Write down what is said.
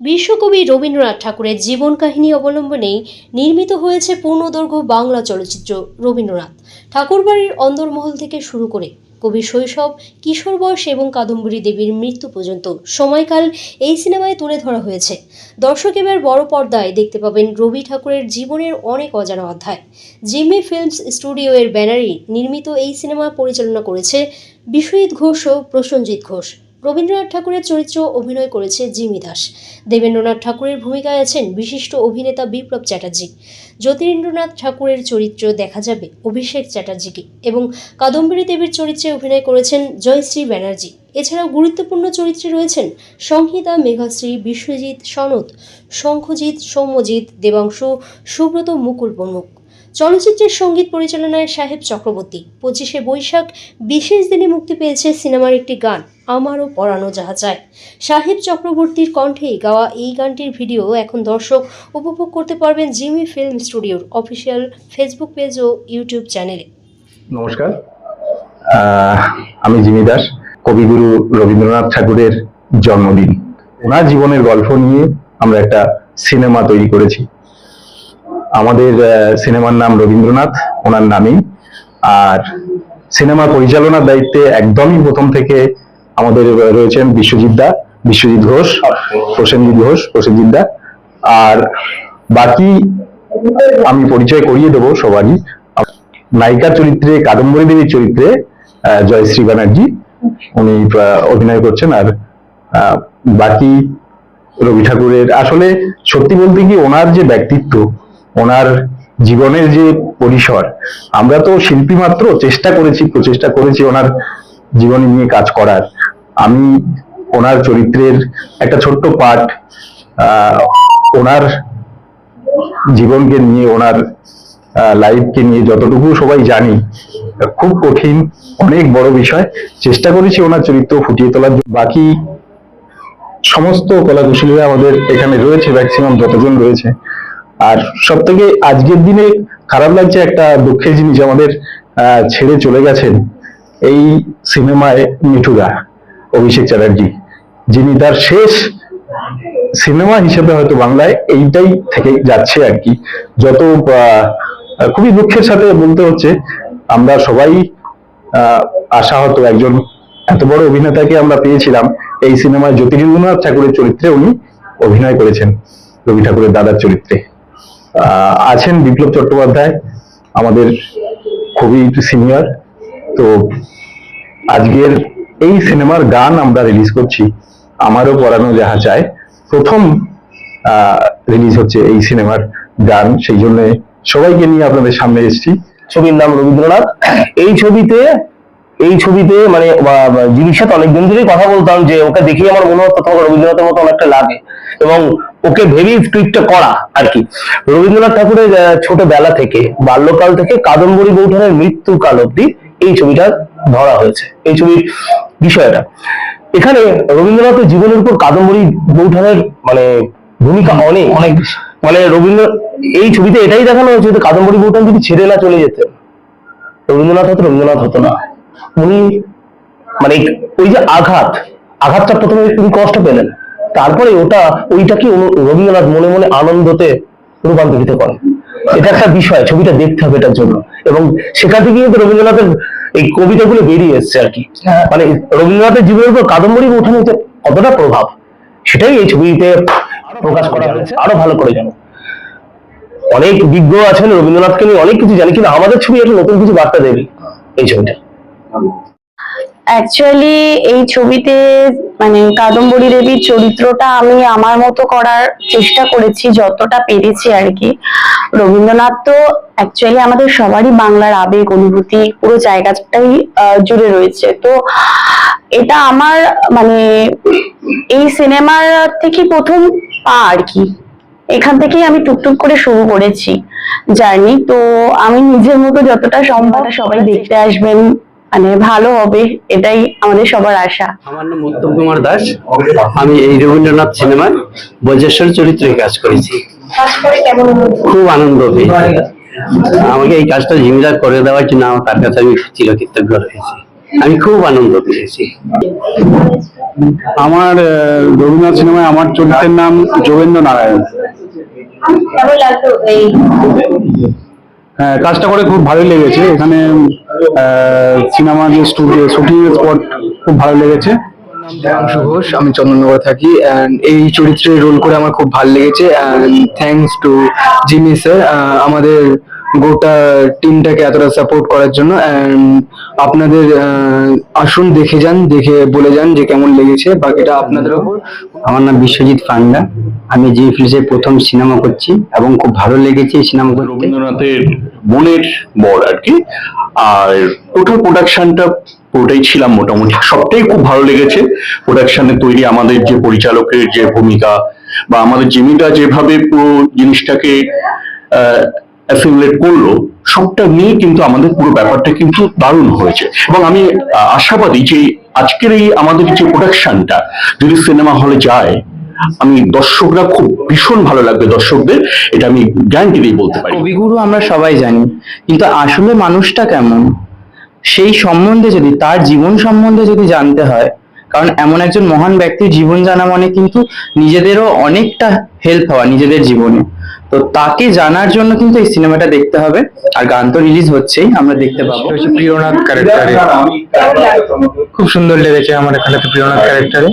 বিশ্বকবি রবীন্দ্রনাথ ঠাকুরের জীবন কাহিনী অবলম্বনেই নির্মিত হয়েছে পূর্ণদৈর্ঘ্য বাংলা চলচ্চিত্র রবীন্দ্রনাথ। ঠাকুরবাড়ির অন্দরমহল থেকে শুরু করে কবির শৈশব, কিশোর বয়স এবং কাদম্বরী দেবীর মৃত্যু পর্যন্ত সময়কাল এই সিনেমায় তুলে ধরা হয়েছে। দর্শক এবার বড় পর্দায় দেখতে পাবেন রবি ঠাকুরের জীবনের অনেক অজানা অধ্যায়। জিম্মি ফিল্মস স্টুডিও এর ব্যানারে নির্মিত এই সিনেমা পরিচালনা করেছে বিশ্বজিৎ ঘোষ ও প্রসঞ্জিৎ ঘোষ। রবীন্দ্রনাথ ঠাকুরের চরিত্র অভিনয় করেছে জিমি দাস। দেবেন্দ্রনাথ ঠাকুরের ভূমিকায় আছেন বিশিষ্ট অভিনেতা বিপ্লব চ্যাটার্জি। জ্যোতিরেন্দ্রনাথ ঠাকুরের চরিত্র দেখা যাবে অভিষেক চ্যাটার্জিকে এবং কাদম্বরী দেবীর চরিত্রে অভিনয় করেছেন জয়শ্রী ব্যানার্জি। এছাড়াও গুরুত্বপূর্ণ চরিত্রে রয়েছেন সংহিতা, মেঘাশ্রী, বিশ্বজিৎ সনদ শঙ্খজিৎ, সৌম্যজিৎ, দেবাংশু, সুব্রত, মুকুল প্রমুখ। চলচ্চিত্রের সংগীত পরিচালনায় সাহেব চক্রবর্তী। পঁচিশে বৈশাখ বিশেষ দিনে মুক্তি পেয়েছে সিনেমার একটি গান। আমারও পড়ানো যাহা চায় সাহেব চক্রবর্তীর কণ্ঠে গাওয়া এই গানটির ভিডিও এখন দর্শক উপভোগ করতে পারবেন জিমি ফিল্ম স্টুডিওর অফিসিয়াল ফেসবুক পেজ ও ইউটিউব চ্যানেলে। নমস্কার। আমি জিমি দাস, কবিগুরু রবীন্দ্রনাথ ঠাকুরের জন্মদিন। ওনার জীবনের গল্প নিয়ে আমরা একটা সিনেমা তৈরি করেছি। আমাদের সিনেমার নাম রবীন্দ্রনাথ, ওনার নামেই। আর সিনেমা পরিচালনার দায়িত্বে একদমই প্রথম থেকে আমাদের রয়েছেন বিশ্বজিৎ দা, বিশ্বজিৎ ঘোষ, প্রসেনজিৎ ঘোষ, প্রসেনজিৎ দা। আর বাকি আমি পরিচয় করিয়ে দেবো সবারই। নায়িকা চরিত্রে, কাদম্বরী দেবীর চরিত্রে জয়শ্রী ব্যানার্জি। উনি অভিনয় করছেন। আর বাকি রবি ঠাকুরের, আসলে সত্যি বলতে কি ওনার যে ব্যক্তিত্ব, ওনার জীবনের যে পরিসর, আমরা তো শিল্পী মাত্র চেষ্টা করেছি, প্রচেষ্টা করেছি ওনার জীবনী নিয়ে কাজ করার। আমি ওনার চরিত্রের একটা ছোট্ট পার্ট ওনার জীবনকে নিয়ে, ওনার লাইফকে নিয়ে যতটুকু সবাই জানি, খুব কঠিন, অনেক বড় বিষয়। চেষ্টা করেছি ওনার চরিত্র ফুটিয়ে তোলার। বাকি সমস্ত কলা কলাকুশলীরা আমাদের এখানে রয়েছে ম্যাক্সিমাম যতজন রয়েছে। আর সব থেকে আজকের দিনে খারাপ লাগছে একটা দুঃখের জিনিস আমাদের ছেড়ে চলে গেছেন এই সিনেমায় মিঠুদা অভিষেক চ্যাটার্জি, যিনি তার শেষ সিনেমা হিসেবে হয়তো বাংলায় এইটাই থেকে যাচ্ছে আর কি। যত খুবই দুঃখের সাথে বলতে হচ্ছে, আমরা সবাই আশা হতো একজন এত বড় অভিনেতাকে আমরা পেয়েছিলাম। এই সিনেমায় জ্যোতিরিন্দ্রনাথ ঠাকুরের চরিত্রে উনি অভিনয় করেছেন, রবি ঠাকুরের দাদার চরিত্রে। আছেন বিপ্লব চট্টোপাধ্যায়, আমাদের খুবই সিনিয়র। তো আজকের এই সিনেমার গান আমরা রিলিজ করছি, আমারও পড়ানো যাহা চায় প্রথম রিলিজ হচ্ছে এই সিনেমার গান, সেই জন্য সবাইকে নিয়ে আপনাদের সামনে এসেছি। ছবির নাম রবীন্দ্রনাথ। এই ছবিতে এই ছবিতে মানে জিনির সাথে অনেকদিন ধরেই কথা বলতাম যে ওকে দেখেই আমার মনে হতো তোমাকে রবীন্দ্রনাথের মতো অনেকটা লাগে। এবং ওকে ভেবেই স্ক্রিপ্টটা করা আর কি। রবীন্দ্রনাথ ঠাকুরের ছোটবেলা থেকে, বাল্যকাল থেকে কাদম্বরী বৌঠানের মৃত্যুকাল অব্দি এই ছবিটা ধরা হয়েছে। এই ছবির বিষয়টা। এখানে রবীন্দ্রনাথের জীবনের উপর কাদম্বরী বৌঠানের মানে ভূমিকা অনেক। অনেক মানে রবীন্দ্র এই ছবিতে এটাই দেখানো হয়েছে যে কাদম্বরী বৌঠান যদি ছেড়ে না চলে যেতেন রবীন্দ্রনাথ হতো রবীন্দ্রনাথ হতো না। উনি মানে ওই যে আঘাত আঘাতটা প্রথমে তিনি কষ্ট পেলেন। তারপরে ওটা ওইটাকে রবীন্দ্রনাথ মনে মনে আনন্দতে রূপান্তরিত করেন। এটা একটা বিষয় ছবিটা দেখতে হবে এটার জন্য। এবং সেখান থেকে কিন্তু রবীন্দ্রনাথের এই কবিতাগুলো বেরিয়ে এসছে আর কি। মানে রবীন্দ্রনাথের জীবনের উপর কাদম্বরী উঠানিতে কতটা প্রভাব সেটাই এই ছবিতে প্রকাশ করা হয়েছে। আরও ভালো করে জানো। অনেক বিজ্ঞ আছেন রবীন্দ্রনাথকে নিয়ে অনেক কিছু জানি কিন্তু আমাদের ছবি একটা নতুন কিছু বার্তা দেবে এই ছবিটা। অ্যাকচুয়ালি এই ছবিতে মানে কাদম্বরী দেবীর চরিত্রটা আমি আমার মতো করার চেষ্টা করেছি যতটা পেরেছি আর কি। রবীন্দ্রনাথ তো অ্যাকচুয়ালি আমাদের সবারই বাংলার আবেগ অনুভূতি পুরো জায়গাটাই জুড়ে রয়েছে। তো এটা আমার মানে এই সিনেমার থেকে প্রথম পা আর কি। এখান থেকেই আমি টুকটুক করে শুরু করেছি জার্নি। তো আমি নিজের মতো যতটা সম্ভব সবাই দেখতে আসবেন। মানে ভালো হবে এটাই আমাদের সবার আশা। আমার নাম উত্তম কুমার দাস আমি এই রবীন্দ্রনাথ সিনেমায় বজ্রেশ্বর চরিত্রে কাজ করেছি। খুব আনন্দ পেয়েছি। আমাকে এই কাজটা জিমিদার করে দেওয়ার জন্য আমার তার কাছে আমি চিরকৃতজ্ঞ রয়েছি। আমি খুব আনন্দ পেয়েছি। আমার রবীন্দ্রনাথ সিনেমায় আমার চরিত্রের নাম যোগেন্দ্র নারায়ণ হ্যাঁ কাজটা করে খুব ভালো লেগেছে। এখানে সিনেমার যে স্টুডিও শুটিং স্পট খুব ভালো লেগেছে। দেবাংশু ঘোষ আমি চন্দননগরে থাকি অ্যান্ড এই চরিত্রে রোল করে আমার খুব ভালো লেগেছে and thanks to Jimmy sir আমাদের গোটা টিমটাকে এতটা সাপোর্ট করার জন্য অ্যান্ড আপনাদের আহ, আসুন দেখে যান দেখে বলে যান যে কেমন লেগেছে বাকিটা আপনাদের ওপর। আমার নাম বিশ্বজিৎ পান্ডা আমি জি ফিল্মসে প্রথম সিনেমা করছি এবং খুব ভালো লেগেছে এই সিনেমা রবীন্দ্রনাথের বোনের বর আর কি। আর টোটাল প্রোডাকশনটা পুরোটাই ছিলাম মোটামুটি। সবটাই খুব ভালো লেগেছে। প্রোডাকশনে তৈরি আমাদের যে পরিচালকের যে ভূমিকা বা আমাদের জিমিটা যেভাবে পুরো জিনিসটাকে অ্যাসিমুলেট করল, সবটা নিয়ে কিন্তু আমাদের পুরো ব্যাপারটা কিন্তু দারুণ হয়েছে। এবং আমি আশাবাদী যে আজকের এই আমাদের যে প্রোডাকশনটা যদি সিনেমা হলে যায় আমি দর্শকরা খুব ভীষণ ভালো লাগবে দর্শকদের এটা আমি গ্যারান্টি দিয়ে বলতে পারি। কবিগুরু আমরা সবাই জানি কিন্তু আসলে মানুষটা কেমন? সেই সম্বন্ধে যদি তার জীবন সম্বন্ধে যদি জানতে হয় কারণ এমন একজন মহান ব্যক্তির জীবন জানা মানে কিন্তু নিজেদেরও অনেকটা হেল্প হওয়া নিজেদের জীবনে। তো তাকে জানার জন্য কিন্তু এই সিনেমাটা দেখতে হবে আর গান তো রিলিজ হচ্ছেই আমরা দেখতে পাবো। প্রিয়নাথ ক্যারেক্টারে খুব সুন্দর লেগেছে আমার এখানে প্রিয়নাথ ক্যারেক্টারে